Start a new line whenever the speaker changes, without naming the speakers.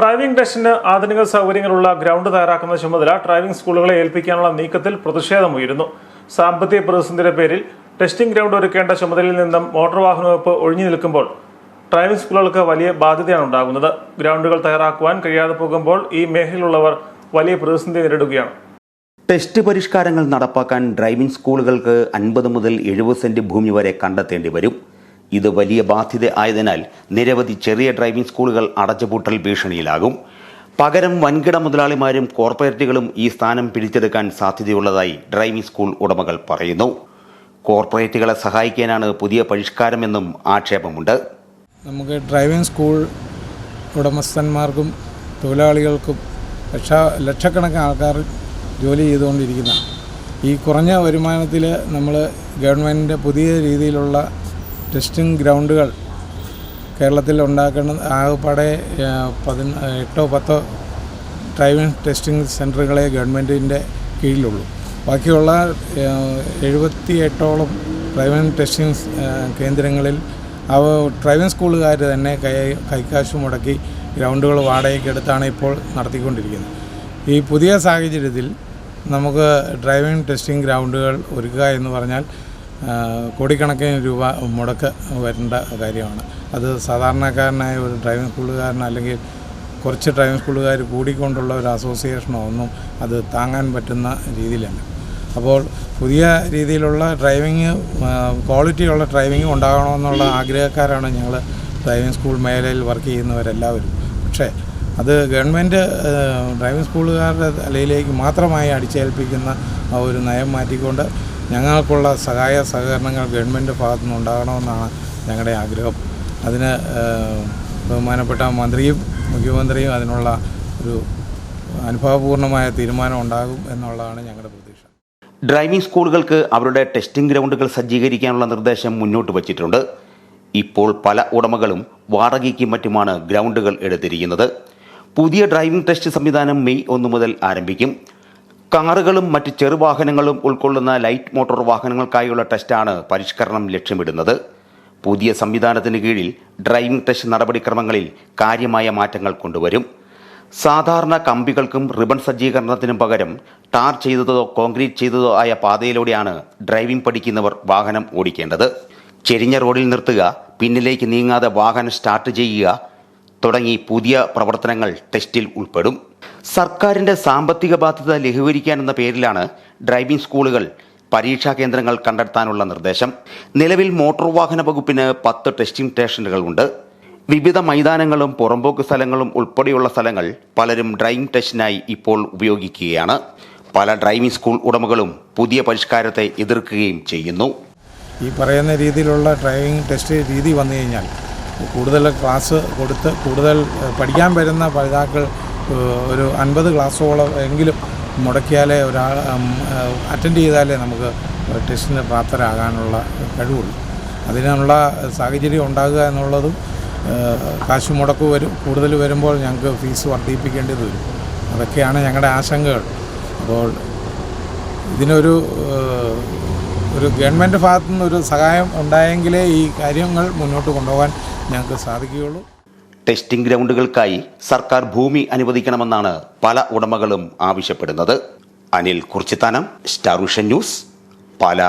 Driving ടെസ്റ്റിന് ആധുനിക സൗകര്യങ്ങളുള്ള ഗ്രൗണ്ട് തയ്യാറാക്കുന്ന ചുമതല ഡ്രൈവിംഗ് സ്കൂളുകളെ ഏൽപ്പിക്കാനുള്ള നീക്കത്തിൽ പ്രതിഷേധമുയരുന്നു സാമ്പത്തിക പ്രതിസന്ധിയുടെ പേരിൽ ടെസ്റ്റിംഗ് ഗ്രൗണ്ട് ഒരുക്കേണ്ട ചുമതലയിൽ നിന്നും മോട്ടോർ വാഹന വകുപ്പ് ഒഴിഞ്ഞു നിൽക്കുമ്പോൾ ഡ്രൈവിംഗ് സ്കൂളുകൾക്ക് വലിയ ബാധ്യതയാണ് ഉണ്ടാകുന്നത്. ഗ്രൗണ്ടുകൾ തയ്യാറാക്കുവാൻ കഴിയാതെ പോകുമ്പോൾ ഈ മേഖലയിലുള്ളവർ വലിയ പ്രതിസന്ധി നേരിടുകയാണ്.
ടെസ്റ്റ് പരിഷ്കാരങ്ങൾ നടപ്പാക്കാൻ ഡ്രൈവിംഗ് സ്കൂളുകൾക്ക് അൻപത് മുതൽ എഴുപത് സെന്റ് ഭൂമി വരെ കണ്ടെത്തേണ്ടി വരും. ഇത് വലിയ ബാധ്യത ആയതിനാൽ നിരവധി ചെറിയ ഡ്രൈവിംഗ് സ്കൂളുകൾ അടച്ചുപൂട്ടൽ ഭീഷണിയിലാകും. പകരം വൻകിട മുതലാളിമാരും കോർപ്പറേറ്റുകളും ഈ സ്ഥാനം പിടിച്ചെടുക്കാൻ സാധ്യതയുള്ളതായി ഡ്രൈവിംഗ് സ്കൂൾ ഉടമകൾ പറയുന്നു. കോർപ്പറേറ്റുകളെ സഹായിക്കാനാണ് പുതിയ പരിഷ്കാരമെന്നും ആക്ഷേപമുണ്ട്.
നമുക്ക് ഡ്രൈവിംഗ് സ്കൂൾ ഉടമസ്ഥന്മാർക്കും തൊഴിലാളികൾക്കും ലക്ഷ ലക്ഷക്കണക്കിന് ആൾക്കാർ ജോലി ചെയ്തുകൊണ്ടിരിക്കുന്ന ഈ കുറഞ്ഞ വരുമാനത്തിൽ നമ്മൾ ഗവൺമെന്റിന്റെ പുതിയ രീതിയിലുള്ള ടെസ്റ്റിംഗ് ഗ്രൗണ്ടുകൾ കേരളത്തിൽ ഉണ്ടാക്കുന്ന ആകെപ്പാടെ പതിന എട്ടോ പത്തോ ഡ്രൈവിംഗ് ടെസ്റ്റിംഗ് സെന്ററുകളെ ഗവൺമെന്റിന്റെ കീഴിലുള്ളൂ. ബാക്കിയുള്ള എഴുപത്തി എട്ടോളം ഡ്രൈവിംഗ് ടെസ്റ്റിംഗ് കേന്ദ്രങ്ങളിൽ അവ ഡ്രൈവിംഗ് സ്കൂളുകാർ തന്നെ കൈ കൈക്കാശ് മുടക്കി ഗ്രൗണ്ടുകൾ വാടകയ്ക്കെടുത്താണ് ഇപ്പോൾ നടത്തിക്കൊണ്ടിരിക്കുന്നത്. ഈ പുതിയ സാഹചര്യത്തിൽ നമുക്ക് ഡ്രൈവിംഗ് ടെസ്റ്റിംഗ് ഗ്രൗണ്ടുകൾ ഒരുക്കുക എന്ന് പറഞ്ഞാൽ കോടിക്കണക്കിന് രൂപ മുടക്ക് വരേണ്ട കാര്യമാണ്. അത് സാധാരണക്കാരനായ ഒരു ഡ്രൈവിംഗ് സ്കൂളുകാരൻ അല്ലെങ്കിൽ കുറച്ച് ഡ്രൈവിംഗ് സ്കൂളുകാർ കൂടിക്കൊണ്ടുള്ള ഒരു അസോസിയേഷനോ ഒന്നും അത് താങ്ങാൻ പറ്റുന്ന രീതിയിലല്ല. അപ്പോൾ പുതിയ രീതിയിലുള്ള ഡ്രൈവിങ് ക്വാളിറ്റിയുള്ള ഡ്രൈവിംഗ് ഉണ്ടാകണമെന്നുള്ള ആഗ്രഹക്കാരാണ് ഞങ്ങൾ ഡ്രൈവിംഗ് സ്കൂൾ മേഖലയിൽ വർക്ക് ചെയ്യുന്നവരെല്ലാവരും. പക്ഷേ അത് ഗവൺമെന്റ് ഡ്രൈവിംഗ് സ്കൂളുകാരുടെ തലയിലേക്ക് മാത്രമായി അടിച്ചേൽപ്പിക്കുന്ന ഒരു നയം മാറ്റിക്കൊണ്ട് ഞങ്ങൾക്കുള്ള സഹായ സഹകരണങ്ങൾ ഗവൺമെന്റ് ഭാഗത്തു നിന്ന് ഉണ്ടാകണമെന്നാണ് ഞങ്ങളുടെ ആഗ്രഹം. അതിന് ബഹുമാനപ്പെട്ട മന്ത്രിയും മുഖ്യമന്ത്രിയും അതിനുള്ള ഒരു അനുഭവപൂർണമായ തീരുമാനം ഉണ്ടാകും എന്നുള്ളതാണ് ഞങ്ങളുടെ പ്രതീക്ഷ.
ഡ്രൈവിംഗ് സ്കൂളുകൾക്ക് അവരുടെ ടെസ്റ്റിംഗ് ഗ്രൗണ്ടുകൾ സജ്ജീകരിക്കാനുള്ള നിർദ്ദേശം മുന്നോട്ട് വച്ചിട്ടുണ്ട്. ഇപ്പോൾ പല ഉടമകളും വാടകയ്ക്കും മറ്റുമാണ് ഗ്രൗണ്ടുകൾ എടുത്തിരിക്കുന്നത്. പുതിയ ഡ്രൈവിംഗ് ടെസ്റ്റ് സംവിധാനം മെയ് ഒന്ന് മുതൽ ആരംഭിക്കും. കാറുകളും മറ്റ് ചെറുവാഹനങ്ങളും ഉൾക്കൊള്ളുന്ന ലൈറ്റ് മോട്ടോർ വാഹനങ്ങൾക്കായുള്ള ടെസ്റ്റാണ് പരിഷ്കരണം ലക്ഷ്യമിടുന്നത്. പുതിയ സംവിധാനത്തിന് കീഴിൽ ഡ്രൈവിംഗ് ടെസ്റ്റ് നടപടിക്രമങ്ങളിൽ കാര്യമായ മാറ്റങ്ങൾ കൊണ്ടുവരും. സാധാരണ കമ്പികൾക്കും റിബൺ സജ്ജീകരണത്തിനും പകരം ടാർ ചെയ്തതോ കോൺക്രീറ്റ് ചെയ്തതോ ആയ പാതയിലൂടെയാണ് ഡ്രൈവിംഗ് പഠിക്കുന്നവർ വാഹനം ഓടിക്കേണ്ടത്. ചെരിഞ്ഞ റോഡിൽ നിർത്തുക പിന്നിലേക്ക് നീങ്ങാതെ വാഹനം സ്റ്റാർട്ട് ചെയ്യുക തുടങ്ങി പുതിയ പ്രവർത്തനങ്ങൾ ടെസ്റ്റിൽ ഉൾപ്പെടും. സർക്കാരിന്റെ സാമ്പത്തിക ബാധ്യത ലഘൂകരിക്കാനെന്ന പേരിലാണ് ഡ്രൈവിംഗ് സ്കൂളുകൾ പരീക്ഷാ കേന്ദ്രങ്ങൾ കണ്ടെത്താനുള്ള നിർദ്ദേശം. നിലവിൽ മോട്ടോർ വാഹന വകുപ്പിന് പത്ത് ടെസ്റ്റിംഗ് സ്റ്റേഷനുകൾ ഉണ്ട്. വിവിധ മൈതാനങ്ങളും പുറമ്പോക്ക് സ്ഥലങ്ങളും ഉൾപ്പെടെയുള്ള സ്ഥലങ്ങൾ പലരും ഡ്രൈവിംഗ് ടെസ്റ്റിനായി ഇപ്പോൾ ഉപയോഗിക്കുകയാണ്. പല ഡ്രൈവിംഗ് സ്കൂൾ ഉടമകളും പുതിയ പരിഷ്കാരത്തെ എതിർക്കുകയും ചെയ്യുന്നു.
ഈ പറയുന്ന രീതിയിലുള്ള ഡ്രൈവിംഗ് ടെസ്റ്റ് രീതി വന്നു കഴിഞ്ഞാൽ കൂടുതൽ ക്ലാസ് കൊടുത്ത് കൂടുതൽ പഠിക്കാൻ വരുന്ന പഠിതാക്കൾ ഒരു അൻപത് ക്ലാസ്സോളം എങ്കിലും മുടക്കിയാലേ ഒരാൾ അറ്റൻഡ് ചെയ്താലേ നമുക്ക് ടെസ്റ്റിന് പ്രാപ്തരാകാനുള്ള കഴിവുള്ളൂ. അതിനുള്ള സാഹചര്യം ഉണ്ടാകുക എന്നുള്ളതും കാശ് മുടക്ക് വരും കൂടുതൽ വരുമ്പോൾ ഞങ്ങൾക്ക് ഫീസ് വർദ്ധിപ്പിക്കേണ്ടത് വരും. അതൊക്കെയാണ് ഞങ്ങളുടെ ആശങ്കകൾ. അപ്പോൾ ഇതിനൊരു ഒരു ഗവൺമെന്റ് ഭാഗത്തു നിന്ന് ഒരു സഹായം ഉണ്ടായെങ്കിലേ ഈ കാര്യങ്ങൾ മുന്നോട്ട് കൊണ്ടുപോകാൻ ഞങ്ങൾക്ക് സാധിക്കുകയുള്ളൂ.
ടെസ്റ്റിംഗ് ഗ്രൗണ്ടുകൾക്കായി സർക്കാർ ഭൂമി അനുവദിക്കണമെന്നാണ് പല ഉടമകളും ആവശ്യപ്പെടുന്നത്. Anil Kurichithanam Star News Pala.